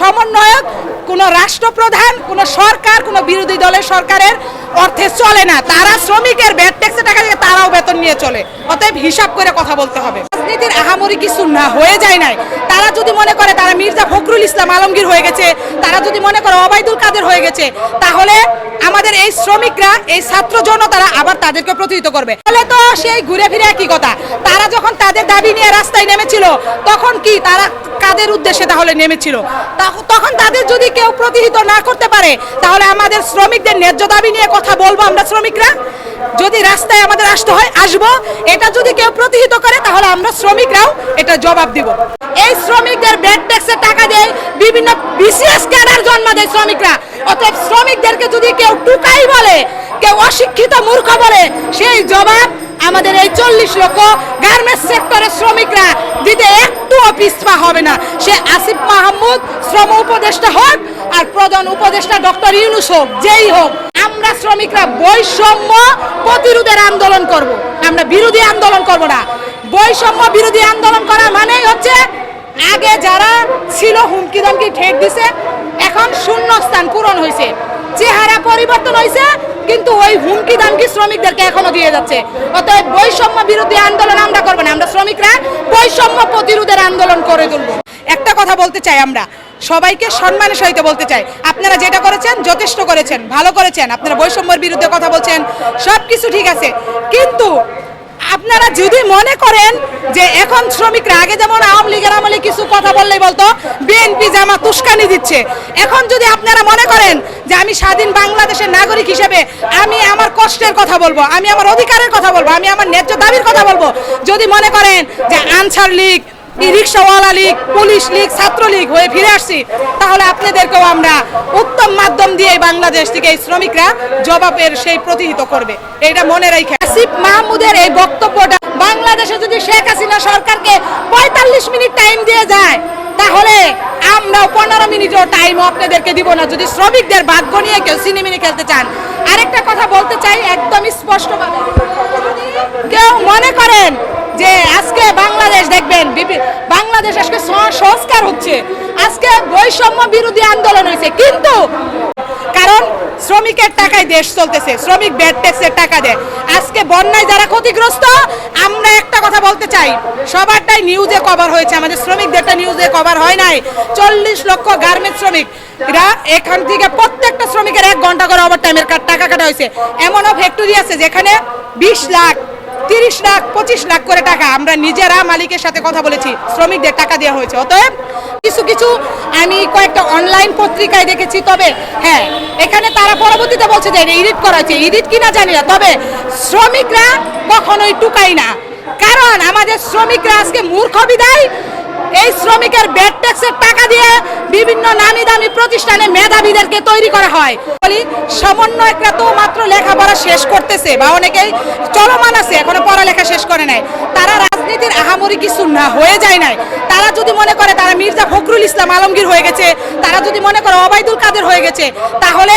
সমন্বয়ক, কোনো রাষ্ট্রপ্রধান, কোনো সরকার, কোনো বিরোধী দলের সরকারের অর্থে চলে না। তারা শ্রমিকের ব্যাট ট্যাক্সের টাকা দিয়ে তারাও বেতন নিয়ে চলে। অতএব হিসাব করে কথা বলতে হবে। রাজনীতির আহামরি কিছু না, হয়ে যায় নাই। তারা যদি মনে করে তারা মির্জা ফখরুল ইসলাম আলমগীর হয়ে গেছে, তারা যদি মনে করে অবায়দুল কাদের হয়ে গেছে, তাহলে আমাদের এই শ্রমিকরা, এই ছাত্র জনতারা আবার তাদেরকে প্রতিহিত করবে। তাহলে তো সেই ঘুরে ফিরে একই কথা। তারা যখন তাদের দাবি নিয়ে রাস্তায় নেমেছিল, তখন কি তারা কাদের উদ্দেশ্যে তাহলে নেমেছিল? তখন তাদের যদি কেউ প্রতিহিত না করতে পারে, তাহলে আমাদের শ্রমিকদের ন্যায্য দাবি নিয়ে কথা বলব আমরা শ্রমিকরা? যদি রাস্তায় আমাদের আসতে হয়, আসব। এটা যদি কেউ প্রতিহিত করে, তাহলে আমরা শ্রমিকরাও এটা জবাব দিব। এই শ্রমিকদের ব্যাড ট্যাক্সের টাকা দেয় বিভিন্ন বিসিএস ক্যাডার জন্ম দেয় শ্রমিকরা। অর্থাৎ শ্রমিকদেরকে যদি কেউ টুকাই বলে, কেউ অশিক্ষিত মূর্খ বলে, সেই জবাব আমাদের এই চল্লিশ লক্ষ গার্মেন্টস সেক্টরের শ্রমিকরা দিতে একটুও পিছপা হবে না। সে আসিফ মাহমুদ, শ্রম উপদেষ্টা হোক আর প্রধান উপদেষ্টা ডক্টর ইউনুস হোক, যেই হোক, আমরা শ্রমিকরা বৈষম্য প্রতিরোধের আন্দোলন করব। আমরা বিরোধী আন্দোলন করব না। বৈষম্য বিরোধী আন্দোলন করা মানেই হচ্ছে, আগে যারা ছিল হুমকি দমকি ঠেক দিছে, এখন শূন্য স্থান পূরণ হয়েছে চেহারা পরিবর্তন হয়েছে কিন্তু ওই হুমকি দামকি শ্রমিকদেরকে এখনও দিয়ে যাচ্ছে। অতএব বৈষম্য বিরোধী আন্দোলন আমরা করব না, আমরা শ্রমিকরা বৈষম্য প্রতিরোধের আন্দোলন করে তুলবো। একটা কথা বলতে চাই আমরা, সবাইকে সম্মানের সহিত বলতে চাই। আপনারা যেটা করেছেন, যথেষ্ট করেছেন, ভালো করেছেন, আপনারা বৈষম্যের বিরুদ্ধে কথা বলছেন সব কিছু ঠিক আছে। কিন্তু আপনারা যদি মনে করেন যে এখন শ্রমিকরা, আগে যেমন আওয়ামী লীগের আমলে কিছু কথা বললেই বলতো, বিএনপি জামা তুস্কানি দিচ্ছে। এখন যদি আপনারা মনে করেন যে আমি স্বাধীন বাংলাদেশের নাগরিক হিসেবে আমি আমার কষ্টের কথা বলব, আমি আমার অধিকারের কথা বলব, আমি আমার ন্যায্য দাবির কথা বলব, যদি মনে করেন যে আনসার লীগ রিক্সাওয়ালা লীগ, পুলিশ লীগ, ছাত্র লীগ হয়ে ফিরে আসছি, তাহলে আপনাদেরকেও আমরা উত্তম মাধ্যম দিয়ে বাংলাদেশ থেকে এই শ্রমিকরা জবাবের সেই প্রতিহিত করবে। এটা মনে রেখে আসিফ মাহমুদের এই বক্তব্যটা বাংলাদেশে যদি শেখ হাসিনা সরকারকে পঁয়তাল্লিশ মিনিট টাইম দিয়ে যায়, তাহলে আমরা পনেরো মিনিটও টাইম আপনাদেরকে দিব না। যদি শ্রমিকদের ভাগ্য নিয়ে কেউ সিনেমিনি খেলতে চান। আরেকটা কথা বলতে চাই, একদম স্পষ্টভাবে। কেউ মনে করেন যে আজকে বাংলাদেশ, দেখবেন বাংলাদেশ আজকে সংস্কার হচ্ছে। আজকে বৈষম্য বিরোধী আন্দোলন হয়েছে। কিন্তু শ্রমিকের টাকায় দেশ চলতেছে, শ্রমিক ব্যাড ট্যাক্সের টাকা দেয়। আজকে বন্যায় যারা ক্ষতিগ্রস্ত, আমরা একটা কথা বলতে চাই। সবারটাই নিউজে কভার হয়েছে, আমাদের শ্রমিকদেরটা নিউজে কভার হয় নাই। চল্লিশ লক্ষ গার্মেন্ট শ্রমিক এখান থেকে প্রত্যেকটা শ্রমিকের এক ঘণ্টা করে ওভার টাইমের টাকা কাটা হয়েছে। এমনও ফ্যাক্টরি আছে যেখানে বিশ লাখ তিরিশ লাখ, পঁচিশ লাখ করে টাকা আমরা নিজেরা মালিকের সাথে কথা বলেছি, শ্রমিকদের টাকা দেওয়া হয়েছে। অতএব কিছু কিছু আমি কয়েকটা অনলাইন পত্রিকায় দেখেছি, তবে হ্যাঁ এখানে তারা পরবর্তীতে বলছে যে ইডিট করা হয়েছে। ইডিট কিনা জানি না, তবে শ্রমিকরা কখনোই টুকাই না। কারণ আমাদের শ্রমিকরা আজকে মূর্খ বিদায় এই শ্রমিকের ব্যাড ট্যাক্সের টাকা দিয়ে বিভিন্ন নামি দামি প্রতিষ্ঠানে মেধাবীদেরকে তৈরি করা হয়। বলি, সমন্বয়করা তো মাত্র লেখাপড়া শেষ করতেছে বা অনেকেই চলমান আছে, এখনও পড়ালেখা শেষ করে নাই। তারা রাজনীতির আহামরি কিছু না হয়ে যায় নাই। তারা যদি মনে করে তারা মির্জা ফখরুল ইসলাম আলমগীর হয়ে গেছে, তারা যদি মনে করে অবায়দুল কাদের হয়ে গেছে, তাহলে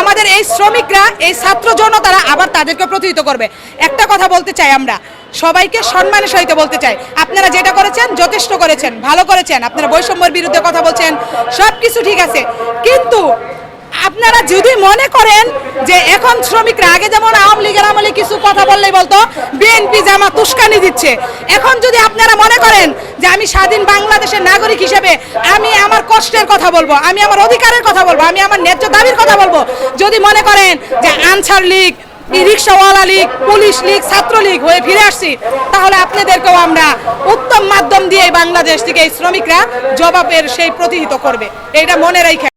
আমাদের এই শ্রমিকরা, এই ছাত্র জন্য তারা আবার তাদেরকে প্রতিহিত করবে। একটা কথা বলতে চাই আমরা সবাইকে সম্মানের সহিত বলতে চাই। আপনারা যেটা করেছেন, যথেষ্ট করেছেন, ভালো করেছেন। আপনারা বৈষম্যের বিরুদ্ধে কথা বলছেন সব কিছু ঠিক আছে। কিন্তু আপনারা যদি মনে করেন যে এখন শ্রমিকরা, আগে যেমন আওয়ামী লীগের আমলে কিছু কথা বললেই বলতো, বিএনপি জামা তুস্কানি দিচ্ছে। এখন যদি আপনারা মনে করেন যে আমি স্বাধীন বাংলাদেশের নাগরিক হিসেবে আমি আমার কষ্টের কথা বলব, আমি আমার অধিকারের কথা বলব, আমি আমার ন্যায্য দাবির কথা বলব, যদি মনে করেন যে আনসার লীগ রিক্সাওয়ালা লীগ, পুলিশ লীগ, ছাত্রলীগ হয়ে ফিরে আসছি। তাহলে আপনাদেরকেও আমরা উত্তম মাধ্যম দিয়ে বাংলাদেশ থেকে এই শ্রমিকরা জবাবের সেই প্রতিহিত করবে। এটা মনে রেখে